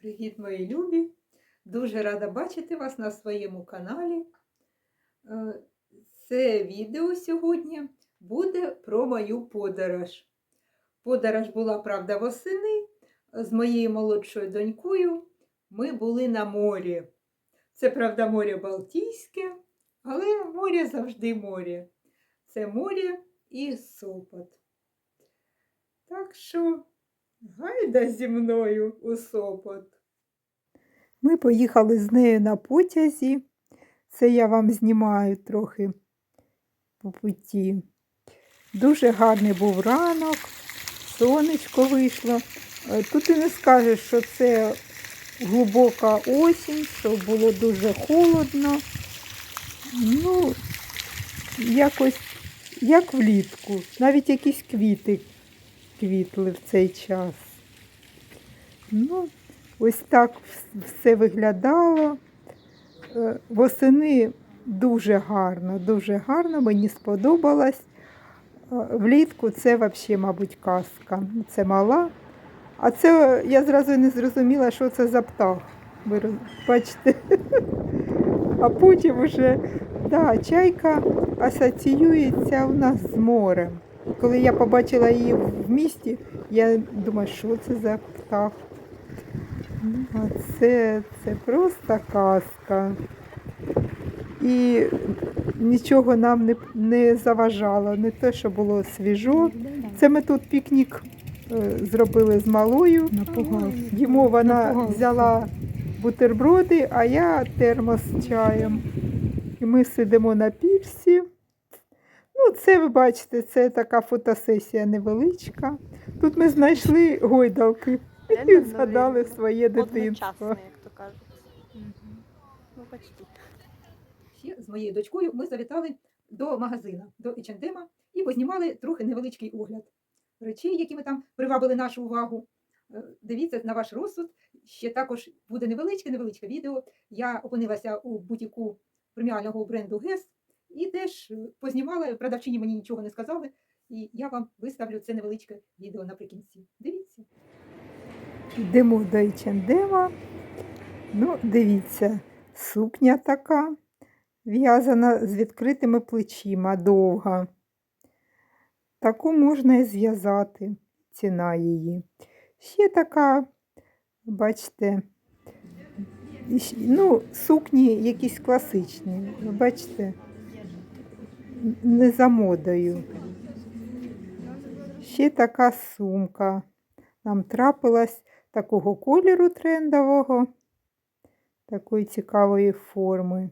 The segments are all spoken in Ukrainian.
Привіт, мої любі! Дуже рада бачити вас на своєму каналі. Е, Це відео сьогодні буде про мою подорож. Подорож була, правда, восени. З моєю молодшою донькою ми були на морі. Це, правда, море Балтійське, але море завжди море. Це море і Сопот. Так що гайда зі мною у Сопот. Ми поїхали з нею на потязі. Це я вам знімаю трохи по путі. Дуже гарний був ранок, сонечко вийшло. Е, Тут і не скажеш, що це глибока осінь, що було дуже холодно. Ну, якось як влітку. Навіть якісь квіти квітли в цей час. Ну, ось так все виглядало. Е, Восени дуже гарно, дуже гарно, мені сподобалось. Е, Влітку це взагалі, мабуть, казка. Це мала. А це я зразу не зрозуміла, що це за птах. Ви бачите? А потім вже, да, чайка асоціюється у нас з морем. Коли я побачила її в місті, я думаю, що це за птах. А це, це просто казка. І нічого нам не, не заважало, не те, що було свіжо. Це ми тут пікнік е, зробили з малою. Йому вона взяла бутерброди, а я термос з чаєм. І ми сидимо на пірсі. Ну, це ви бачите, це така фотосесія невеличка. Тут ми знайшли гойдалки і згадали своє дитинство. Одночасно, як то кажуть. Ну, почти. Ще з моєю дочкою ми завітали до магазина, до H&M і познімали трохи невеличкий огляд речей, які ми там привабили нашу увагу. Е, Дивіться на ваш розсуд. Ще також буде невеличке, невеличке відео. Я опинилася у бутіку преміального бренду Гес і теж е, познімала. Продавчині мені нічого не сказали. І я вам виставлю це невеличке відео наприкінці. Дивіться. Йдемо до H&M. Ну, дивіться, сукня така в'язана з відкритими плечима, довга. Таку можна і зв'язати, ціна її. Ще така, бачите, ну, сукні якісь класичні, бачите, не за модою. Ще така сумка. Нам трапилась такого кольору трендового, такої цікавої форми.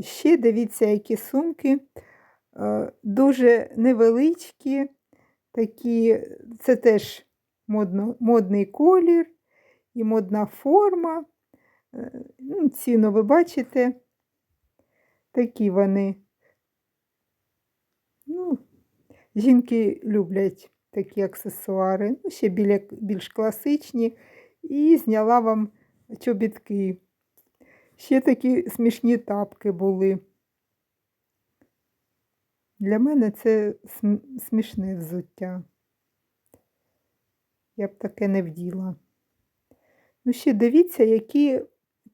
Ще дивіться, які сумки е, дуже невеличкі, такі, це теж модно, модний колір і модна форма. Е, Ну, ціну ви бачите, такі вони. Ну, жінки люблять такі аксесуари, ну, ще біля, більш класичні. І зняла вам чобітки. Ще такі смішні тапки були. Для мене це смішне взуття. Я б таке не вділа. Ну, ще дивіться, які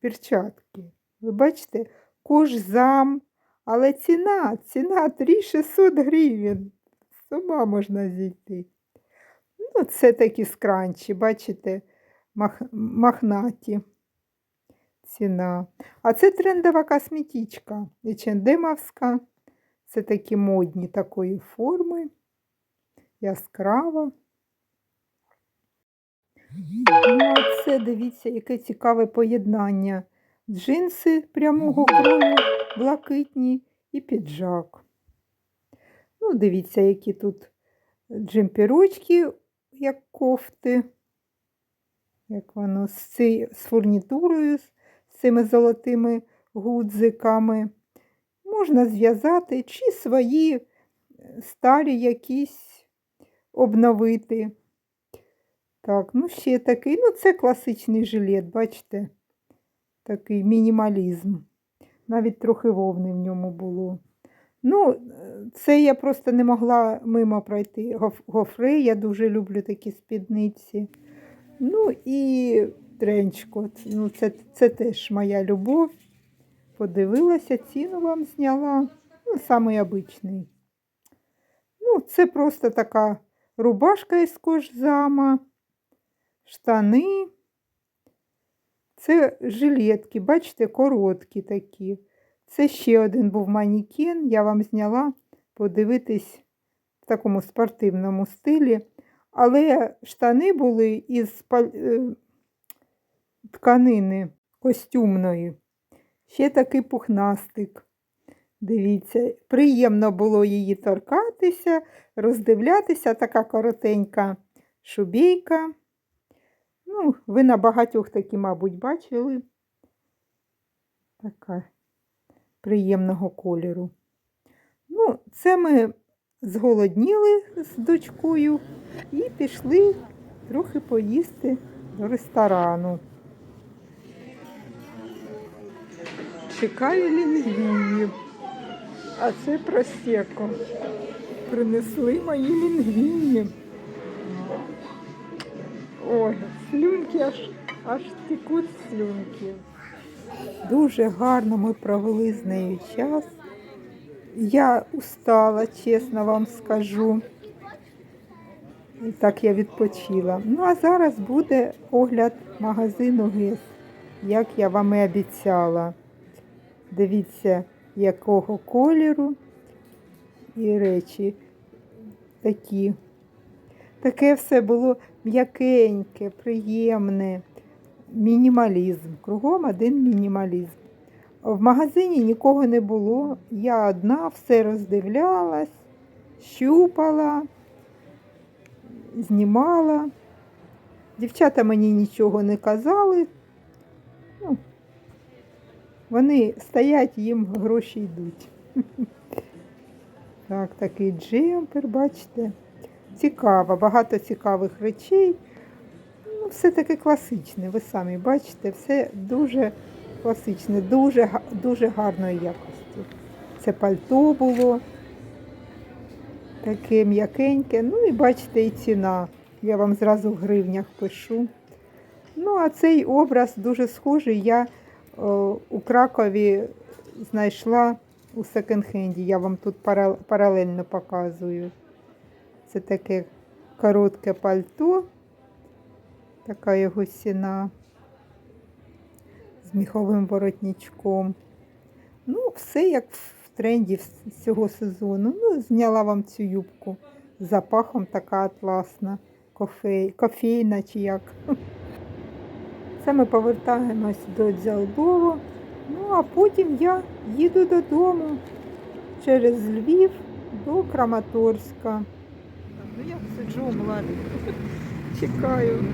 перчатки. Ви бачите, кожзам, але ціна, ціна 3600 гривень. З ума можна зійти. Ну, це такі скранчі, бачите, мах, махнаті ціна. А це трендова косметичка. H&M-овська. Це такі модні такої форми. Яскрава. Ну, а це дивіться, яке цікаве поєднання. Джинси прямого крою, блакитні і піджак. Ну, дивіться, які тут джемперочки, як кофти. Як воно з, цей, з фурнітурою, з цими золотими гудзиками. Можна зв'язати чи свої е, старі якісь обновити. Так, ну ще такий, ну це класичний жилет, бачите? Такий мінімалізм. Навіть трохи вовни в ньому було. Ну, це я просто не могла мимо пройти. Гоф- Гофри, я дуже люблю такі спідниці. Ну і тренчкот. Ну, це, це теж моя любов. Подивилася, ціну вам зняла. Ну, самий обичний. Ну, це просто така рубашка із кожзама, штани. Це жилетки, бачите, короткі такі. Це ще один був манікен. Я вам зняла подивитись в такому спортивному стилі. Але штани були із е, тканини костюмної. Ще такий пухнастик. Дивіться, приємно було її торкатися, роздивлятися, така коротенька шубейка. Ну, ви на багатьох такі, мабуть, бачили. Така приємного кольору. Ну, це ми зголодніли з дочкою і пішли трохи поїсти до ресторану. Чекаю лінгвіїв. А це просеко. Принесли мої лінгвіні. Ой, слюнки аж, аж текуть слюнки. Дуже гарно ми провели з нею час. Я устала, чесно вам скажу. І так я відпочила. Ну, а зараз буде огляд магазину ГЕС, як я вам і обіцяла. Дивіться, якого кольору і речі такі. Таке все було м'якеньке, приємне, мінімалізм. Кругом один мінімалізм. В магазині нікого не було. Я одна все роздивлялась, щупала, знімала. Дівчата мені нічого не казали. Ну, вони стоять, їм гроші йдуть. Так, такий джемпер, бачите. Цікаво, багато цікавих речей. Ну, все таке класичне, ви самі бачите, все дуже класичне, дуже, дуже гарної якості. Це пальто було таке м'якеньке. Ну і бачите, і ціна. Я вам зразу в гривнях пишу. Ну, а цей образ дуже схожий. Я о, у Кракові знайшла у секонд-хенді. Я вам тут паралельно показую. Це таке коротке пальто, така його ціна з міховим воротничком. Ну, все як в тренді цього сезону. Ну, зняла вам цю юбку з запахом така атласна, кофей, кофейна чи як. Це ми повертаємось до Дзялбово. Ну, а потім я їду додому через Львів до Краматорська. Ну, я сиджу в. Чекаю,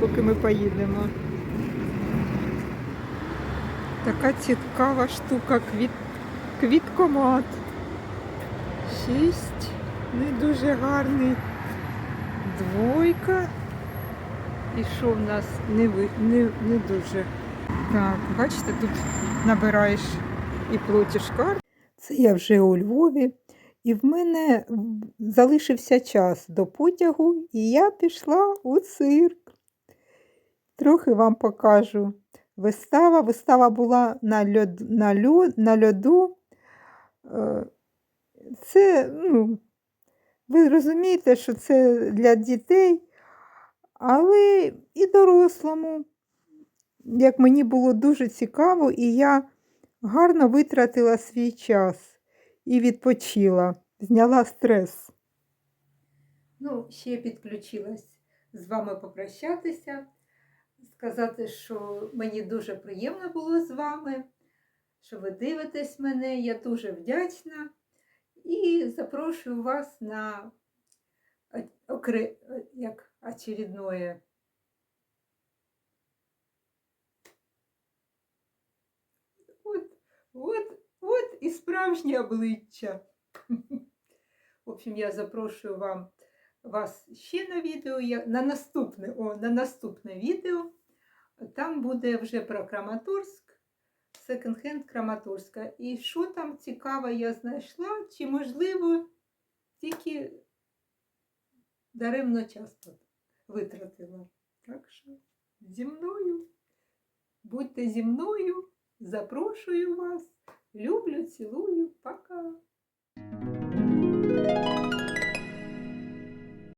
поки ми поїдемо. Така цікава штука, квіт... квіткомат. Шість, не дуже гарний. Двойка. І що в нас не, ви... не, не дуже. Так, бачите, тут набираєш і платиш карту. Це я вже у Львові. І в мене залишився час до потягу, і я пішла у цирк. Трохи вам покажу. Вистава. Вистава була на, льод, на, льод, на льоду. Е, Це, ну, ви розумієте, що це для дітей, але і дорослому. Як мені було дуже цікаво, і я гарно витратила свій час і відпочила, зняла стрес. Ну, ще підключилась з вами попрощатися, сказати, що мені дуже приємно було з вами, що ви дивитесь мене, я дуже вдячна. І запрошую вас на окре... як очередное От, і справжнє обличчя. В общем, я запрошую вам, вас ще на відео, на наступне, о, на наступне відео. Там буде вже про Краматорськ, секонд-хенд Краматорська. І що там цікаве я знайшла, чи можливо тільки даремно час витратила. Так що зі мною. Будьте зі мною. Запрошую вас. Люблю, цілую, пока!